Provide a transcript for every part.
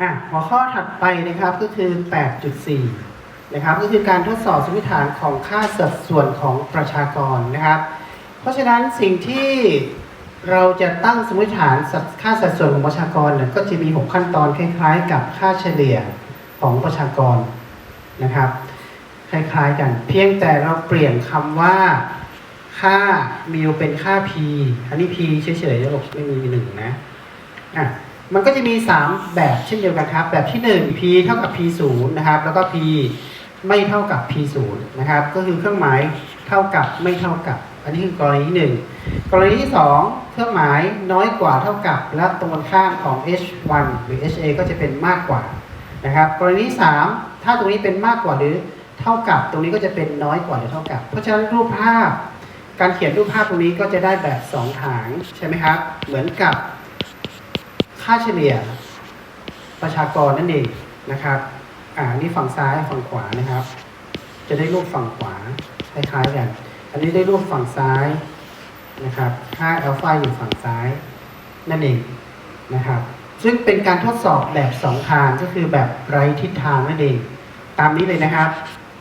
อะหัวข้อถัดไปนะครับก็คือ 8.4 นะครับ ก็คือการทดสอบสมมติฐานของค่าสัดส่วนของประชากรนะครับ เพราะฉะนั้นสิ่งที่เราจะตั้งสมมติฐานค่าสัดส่วนของประชากรเนี่ยก็จะมี 6 ขั้นตอนคล้าย ๆ กับค่าเฉลี่ยของประชากรนะครับ คล้ายๆกัน เพียงแต่เราเปลี่ยนคำว่าค่ามิวเป็นค่า p อันนี้ p เฉยๆแล้วไม่มีหนึ่งนะอะ มันก็จะมี 3 แบบเช่นเดียวกันครับ แบบที่ 1 p เท่ากับ p 0นะครับ แล้วก็ p ไม่เท่ากับ p 0นะครับ ก็คือเครื่องหมายเท่ากับไม่เท่ากับ อันนี้คือกรณีที่หนึ่งกรณีที่ 2 เครื่องหมายน้อยกว่าเท่ากับ และตรงกันข้ามของ h1 หรือ ha ก็จะเป็นมากกว่านะครับ กรณีที่ 3 ถ้าตรงนี้เป็นมากกว่าหรือเท่ากับ ตรงนี้ก็จะเป็นน้อยกว่าหรือเท่ากับ เพราะฉะนั้นรูปภาพ การเขียนรูปภาพตรงนี้ก็จะได้แบบสองฐานใช่ไหมครับ เหมือนกับ ค่าเฉลี่ยประชากรนั่นเองนะครับอ่านี่ฝั่งซ้ายฝั่งขวานะครับ จะได้รูปฝั่งขวาคล้ายๆกัน อันนี้ได้รูปฝั่งซ้ายนะครับค่าอัลฟาอยู่ฝั่งซ้าย นั่นเองนะครับ ซึ่งเป็นการทดสอบแบบสองทางก็คือแบบไร้ทิศทางนั่นเอง ตามนี้เลยนะครับ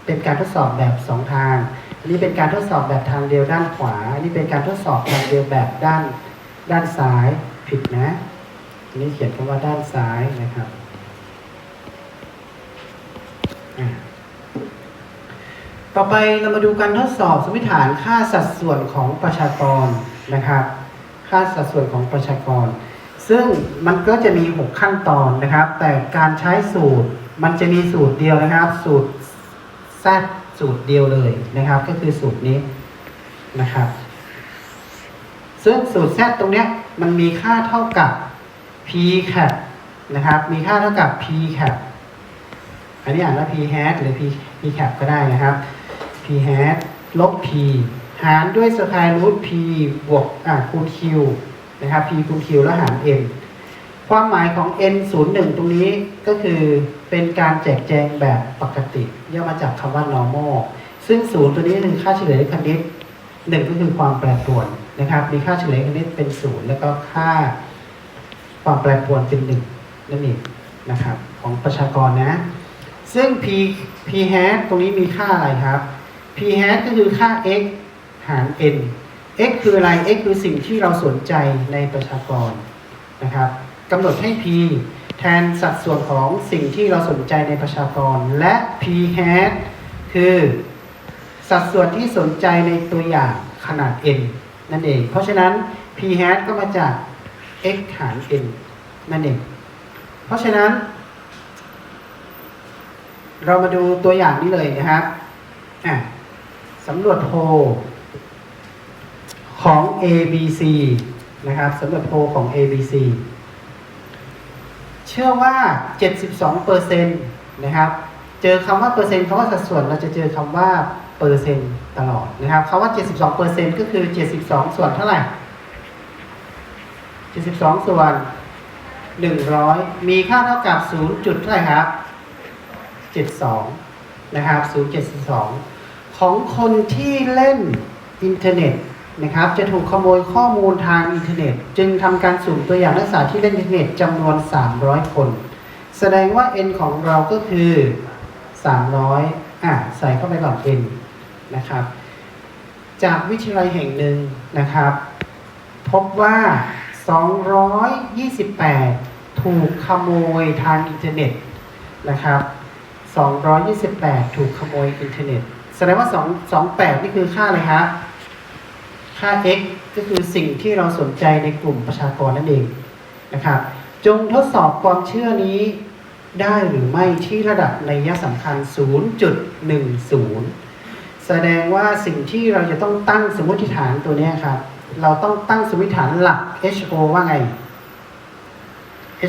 เป็นการทดสอบแบบสองทาง อันนี้เป็นการทดสอบแบบทางเดียวด้านขวา อันนี้เป็นการทดสอบทางเดียวแบบด้านด้านซ้ายผิดนะ นนี้เขียนคำว่าด้านซ้ายนะครับต่อไปเรามาดูการทดสอบสมมติฐานค่าสัดส่วนของประชากรนะครับ ค่าสัดส่วนของประชากร ซึ่งมันก็จะมี 6 ขั้นตอนนะครับ แต่การใช้สูตรมันจะมีสูตรเดียวนะครับ สูตรแซดสูตรเดียวเลยนะครับ ก็คือสูตรนี้นะครับ ซึ่งสูตรแซดตรงเนี้ยมันมีค่าเท่ากับ p cap นะครับ มีค่าเท่ากับ p cap อันนี้อ่านว่า p hat หรือ p p cap ก็ได้นะครับ p hat ลบ p หารด้วย square root p บวกอ่าคูณ q นะครับ p คูณ q แล้วหาร n ความหมายของ n 0 1ตรงนี้ก็คือเป็นการแจกแจงแบบปกติ ย่อมาจากคำว่า normal ซึ่ง 0 ตัวนี้คือค่าเฉลี่ยคณิต1ก็คือความแปรปรวนนะครับ มีค่าเฉลี่ยคณิตเป็น 0 แล้วก็ค่า ความแปรปรวนเป็นหนึ่งนั่นเองนะครับของประชากรนะ ซึ่ง p p hat ตรงนี้มีค่าอะไรครับ p hat ก็คือค่า x หาร n x คืออะไร x คือสิ่งที่เราสนใจในประชากรนะครับกำหนดให้ p แทนสัดส่วนของสิ่งที่เราสนใจในประชากร และ p hat คือสัดส่วนที่สนใจในตัวอย่างขนาด n นั่นเอง เพราะฉะนั้น p hat ก็มาจาก x หาร n นั่นเอง เพราะฉะนั้น เรามาดูตัวอย่างนี้เลยนะครับอะสำรวจโพลของ ABC นะครับสำรวจโพลของ ABC เชื่อว่า 72%นนะครับ เจอคำว่าเปอร์เซ็นต์คำว่าสัดส่วนเราจะเจอคำว่าเปอร์เซ็นต์ตลอดนะครับคำว่า 72%ก็คือ 72 ส่วนเท่าไหร่ 72 ส่วน 100 มีค่าเท่ากับ 0 จุดเท่าไหร่ครับ 72 นะครับ 0.72 ของคนที่เล่นอินเทอร์เน็ตนะครับ จะถูกขโมยข้อมูลทางอินเทอร์เน็ต จึงทำการสุ่มตัวอย่างนักศึกษาที่เล่นอินเทอร์เน็ตจำนวน 300 คน แสดงว่า n ของเราก็คือ 300 อะ ใส่เข้าไปก่อน n นะครับ จากวิทยาลัยแห่งหนึ่งนะครับ พบว่า 228 ถูกขโมยทางอินเทอร์เน็ตนะครับ228 ถูกขโมยอินเทอร์เน็ต แสดงว่า 2 28 นี่คือค่าอะไรครับค่า x ก็คือสิ่งที่เราสนใจในกลุ่มประชากรนั่นเองนะครับจงทดสอบความเชื่อนี้ได้หรือไม่ที่ระดับในยะสำคัญ 0.10 แสดงว่าสิ่งที่เราจะต้องตั้งสมมติฐานตัวนี้ครับ เราต้องตั้งสมมติฐานหลัก HO ว่าไง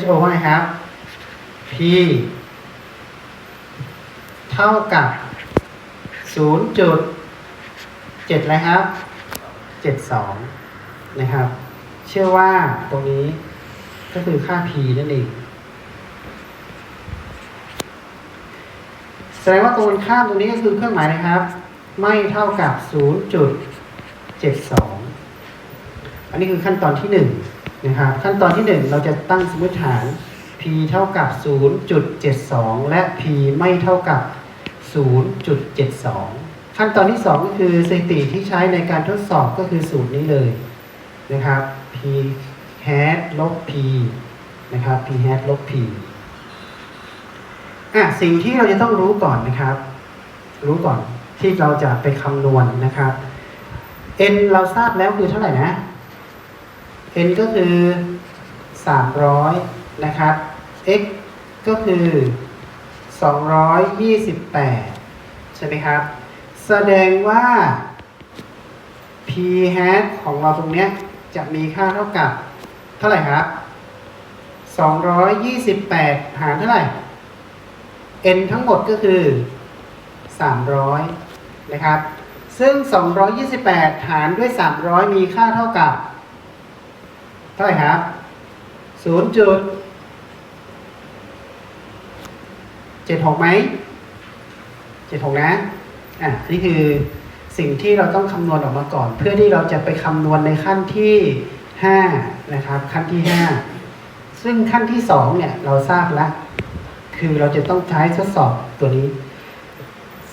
HO ว่าไงครับ P เท่ากับ 0.7อะไรครับ 72 นะครับ เชื่อว่าตรงนี้ก็คือค่า P นั่นเอง แสดงว่าตรงกันข้ามตรงนี้ก็คือเครื่องหมายนะครับ ไม่เท่ากับ 0.72 อันนี้คือขั้นตอนที่1นะครับขั้นตอนที่ 1 เราจะตั้งสมมติฐาน p เท่ากับ 0.72 และ p ไม่เท่ากับ 0.72 ขั้นตอนที่ 2 ก็คือสถิติที่ใช้ในการทดสอบก็คือสูตรนี้เลยนะครับ p hat ลบ p นะครับ p hat ลบ p อะสิ่งที่เราจะต้องรู้ก่อนนะครับ รู้ก่อนที่เราจะไปคำนวณนะครับ n เราทราบแล้วคือเท่าไหร่นะ n ก็คือ 300 นะครับ x ก็คือ 228 ใช่ไหมครับ แสดงว่า p hat ของเราตรงเนี้ยจะมีค่าเท่ากับ เท่าไหร่ครับ 228 หารเท่าไหร่ n ทั้งหมดก็คือ 300 นะครับ ซึ่ง 228 หารด้วย 300 มีค่าเท่ากับ เท่าไหร่ครับ0จุด76ไหม76นะอะนี่คือสิ่งที่เราต้องคำนวณออกมาก่อน เพื่อที่เราจะไปคำนวณในขั้นที่5นะครับขั้นที่5ซึ่งขั้นที่2เนี่ยเราทราบแล้ว คือเราจะต้องใช้ทดสอบตัวนี้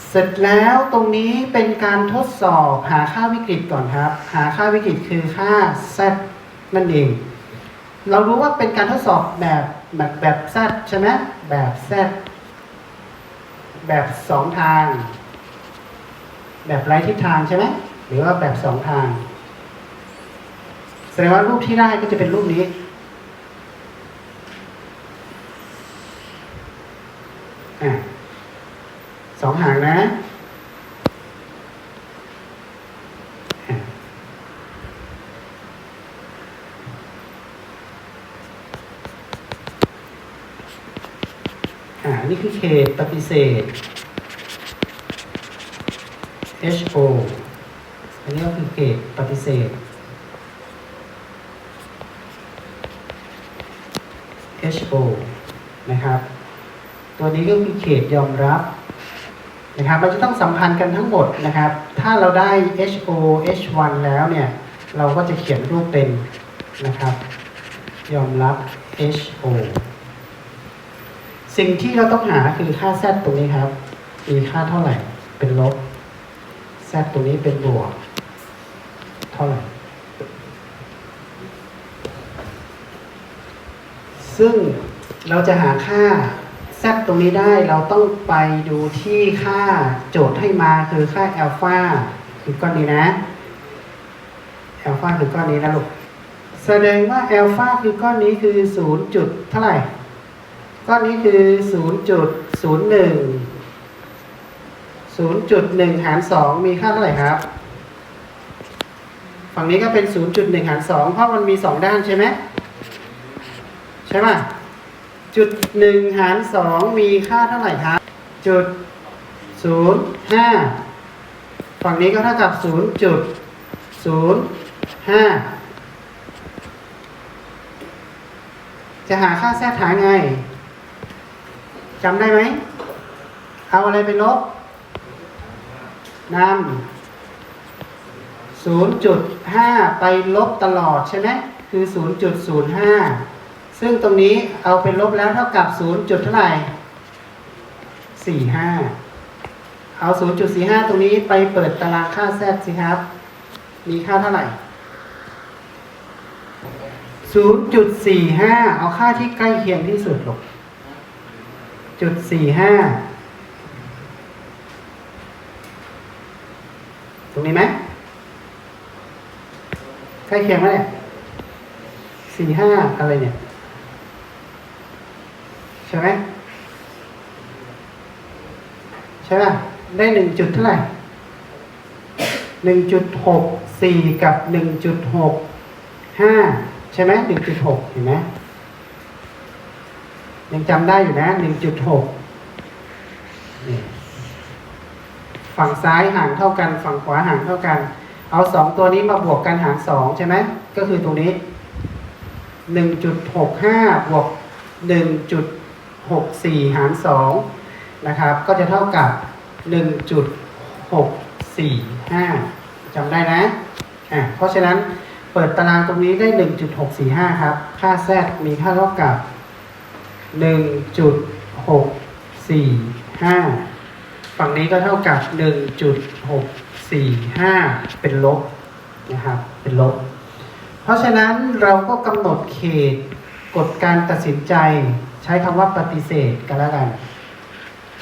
เสร็จแล้วตรงนี้เป็นการทดสอบหาค่าวิกฤตก่อนครับ หาค่าวิกฤตคือค่า z นั่นเอง เรารู้ว่าเป็นการทดสอบแบบแบบแบบ z ใช่ไหมแบบ z แบบสองทาง แบบไร้ทิศทางใช่ไหมหรือว่าแบบสองทาง แสดงว่ารูปที่ได้ก็จะเป็นรูปนี้อสองหางนะอะอ่านี่คือเข ตปฏิเสธ HO อันนี้ก็คือเขตปฏิเสธ HO นะครับ ตัวนี้ก็คือเขตยอมรับนะครับเราจะต้องสัมพันธ์กันทั้งหมดนะครับ ถ้าเราได้ HO H1 แล้วเนี่ย เราก็จะเขียนรูปเป็นนะครับ ยอมรับ HO สิ่งที่เราต้องหาคือค่า Z ตรงนี้ครับ มีค่าเท่าไหร่ เป็นลบ Z ตรงนี้เป็นบวก เท่าไหร่ ซึ่งเราจะหาค่า z ตรงนี้ได้เราต้องไปดูที่ค่าโจทย์ให้มาคือค่าอัลฟาคือก้อนนี้นะอัลฟาคือก้อนนี้นะลูกแสดงว่าอัลฟาคือก้อนนี้คือ 0 จุดเท่าไหร่ ก้อนนี้คือ0จุด01 0.1หาร2มีค่าเท่าไหร่ครับ ฝั่งนี้ก็เป็น0.1หาร2เพราะมันมี2ด้านใช่ไหมใช่ป่ะจุดหนึ่งหารสองมีค่าเท่าไหร่ครับ จุดศูนย์ห้าฝั่งนี้ก็เท่ากับศูนย์จุดศูนย์ห้าจะหาค่าแทรกหาไง จำได้ไหม เอาอะไรไปลบนำศูนย์จุดห้าไปลบตลอดใช่ไหมคือศูนย์จุดศูนย์ห้าซึ่งตรงนี้เอาเป็นลบแล้วเท่ากับ0จุดเท่าไหร่45เอา0.45ตรงนี้ไปเปิดตารางค่าแซดสิครับ มีค่าเท่าไหร่0.45 เอาค่าที่ใกล้เคียงที่สุดหร จุด45ตรงนี้ไหมใกล้เคียงไหมเนี่ย45อะไรเนี่ย ใช่ไหมใช่ป่ะ ได้หนึ่งจุดเท่าไหร่หนึ่งจุดหกสี่กับหนึ่งจุดหกห้าใช่ไหมหนึ่งจุดหกเห็นไหม ยังจำได้อยู่นะหนึ่งจุดหกฝั่งซ้ายห่างเท่ากัน ฝั่งขวาห่างเท่ากัน เอาสองตัวนี้มาบวกกันหารสองใช่ไหมก็คือตรงนี้หนึ่งจุดหกห้าบวกหนึ่งจุด64หาร2นะครับ ก็จะเท่ากับ1.645จำได้นะอะเพราะฉะนั้นเปิดตารางตรงนี้ได้1.645ครับ ค่า z มีค่าเท่ากับ หนึ่งจุดหกสี่ห้าฝั่งนี้ก็เท่ากับหนึ่งจุดหกสี่ห้าเป็นลบนะครับเป็นลบ เพราะฉะนั้นเราก็กำหนดเขตกฎการตัดสินใจใช้คำว่าปฏิเสธกันแล้วกัน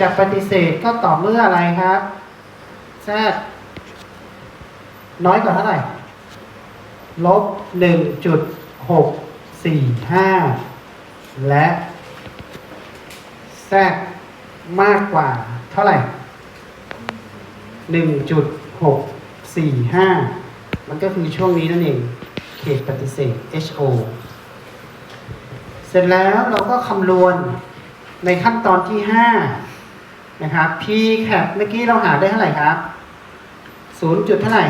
จากปฏิเสธก็ต่อเมื่ออะไรครับแซดน้อยกว่าเท่าไหร่ ลบหนึ่งจุดหกสี่ห้าและ แซดมากกว่าเท่าไหร่หนึ่งจุดหกสี่ห้ามันก็คือช่วงนี้นั่นเอง เขตปฏิเสธ HO เสร็จแล้วเราก็คำนวณในขั้นตอนที่5นะครับ P cap เมื่อกี้เราหาได้เท่าไหร่ครับ0จุดเท่าไหร่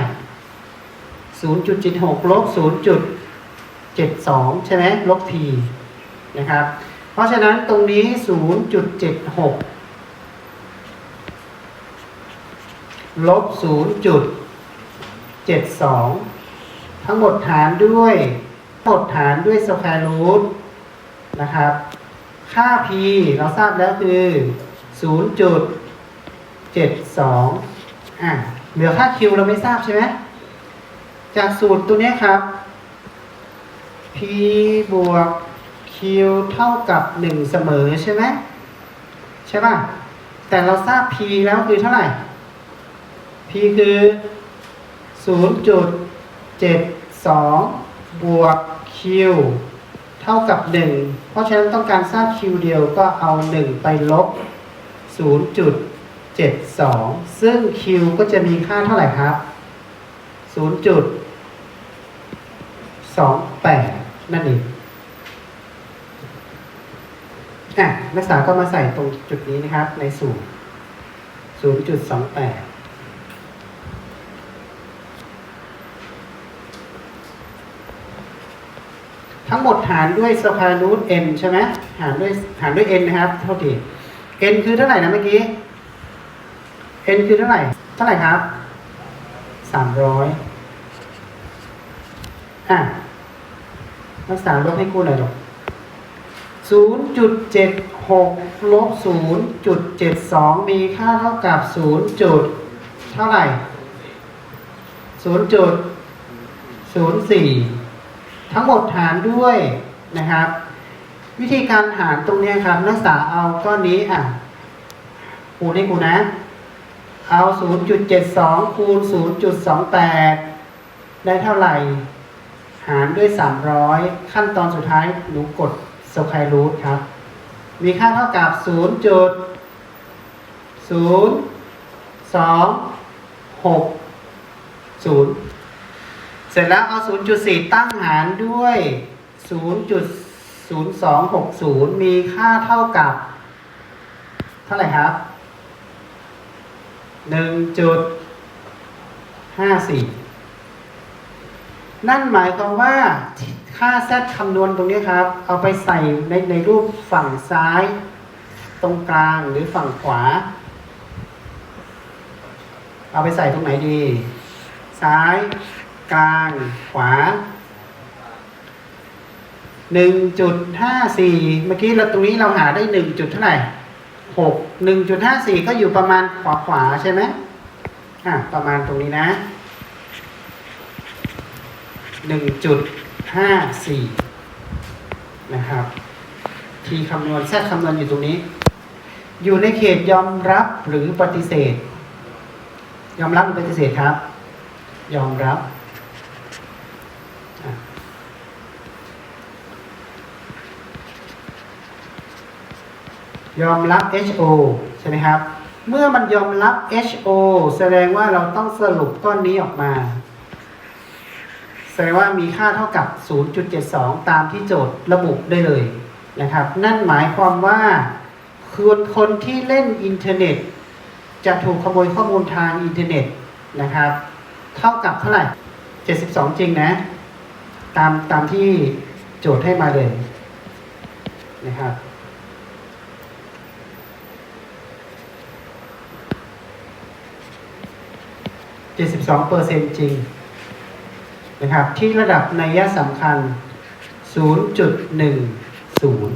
0.76ลบ0.72ใช่ไหมลบ P นะครับ เพราะฉะนั้นตรงนี้ 0.76 ลบ 0.72 ทั้งหมดหารด้วยทั้งหมดหารด้วยสแควร์รูทนะครับ ค่า p เราทราบแล้วคือ 0.72 อะเหลือค่า q เราไม่ทราบใช่ไหมจากสูตรตัวนี้ครับ p บวก q เท่ากับ 1 เสมอใช่ไหมใช่ป่ะ แต่เราทราบ p แล้วคือเท่าไหร่ p คือ 0.72 บวก q เท่ากับ 1 เพราะฉะนั้นต้องการทราบ q เดียวก็เอา 1 ไปลบ 0.72 ซึ่ง q ก็จะมีค่าเท่าไหร่ครับ 0.28 นั่นเอง อะนักศึกษาก็มาใส่ตรงจุดนี้นะครับ ในสูตร0.28ทั้งหมดหารด้วยสแควร์รูท n ใช่ไหมหารด้วยหารด้วย n นะครับ เท่าที่ n คือเท่าไหร่นะเมื่อกี้ n คือเท่าไหร่ เท่าไหร่ครับสามร้อยอะนักศึกษาลบให้ครูหน่อยหรอก ศูนย์จุดเจ็ดหกลบศูนย์จุดเจ็ดสองมีค่าเท่ากับศูนย์จุด เท่าไหร่ศูนย์จุดศูนย์สี่ทั้งหมดหารด้วยนะครับ วิธีการหารตรงนี้ครับ นักศึกษาเอาก้อนนี้อะคูณให้กูนะ เอา 0.72 คูณ 0.28 ได้เท่าไหร่ หารด้วย 300 ขั้นตอนสุดท้ายหนูกด สแควร์รูทครับ มีค่าเท่ากับ0.0260 เสร็จแล้วเอา 0.4 ตั้งหารด้วย 0.0260 มีค่าเท่ากับ เท่าไหร่ครับ 1.54 นั่นหมายความว่า ค่า z คำนวณตรงนี้ครับ เอาไปใส่ในในรูปฝั่งซ้าย ตรงกลางหรือฝั่งขวา เอาไปใส่ตรงไหนดี ซ้าย กลาง ขวา 1.54 เมื่อกี้เราตรงนี้เราหาได้ 1 จุดเท่าไหร่ 6 1.54 ก็อยู่ประมาณขวาขวาใช่ไหมอะประมาณตรงนี้นะ 1 จุด 1.54นะครับทีคำนวณแทรกคำนวณอยู่ตรงนี้ อยู่ในเขตยอมรับหรือปฏิเสธ ยอมรับหรือปฏิเสธครับ ยอมรับยอมรับ HO ใช่ไหมครับ เมื่อมันยอมรับ HO แสดงว่าเราต้องสรุปก้อนนี้ออกมา แสดงว่ามีค่าเท่ากับ 0.72 ตามที่โจทย์ระบุได้เลยนะครับ นั่นหมายความว่าคือคนที่เล่นอินเทอร์เน็ต จะถูกขโมยข้อมูลทางอินเทอร์เน็ตนะครับ เท่ากับเท่าไหร่ 72 จริงนะ ตามตามที่โจทย์ให้มาเลยนะครับ72เปอร์เซ็นต์จริง นะครับ ที่ระดับนัยสำคัญ 0.10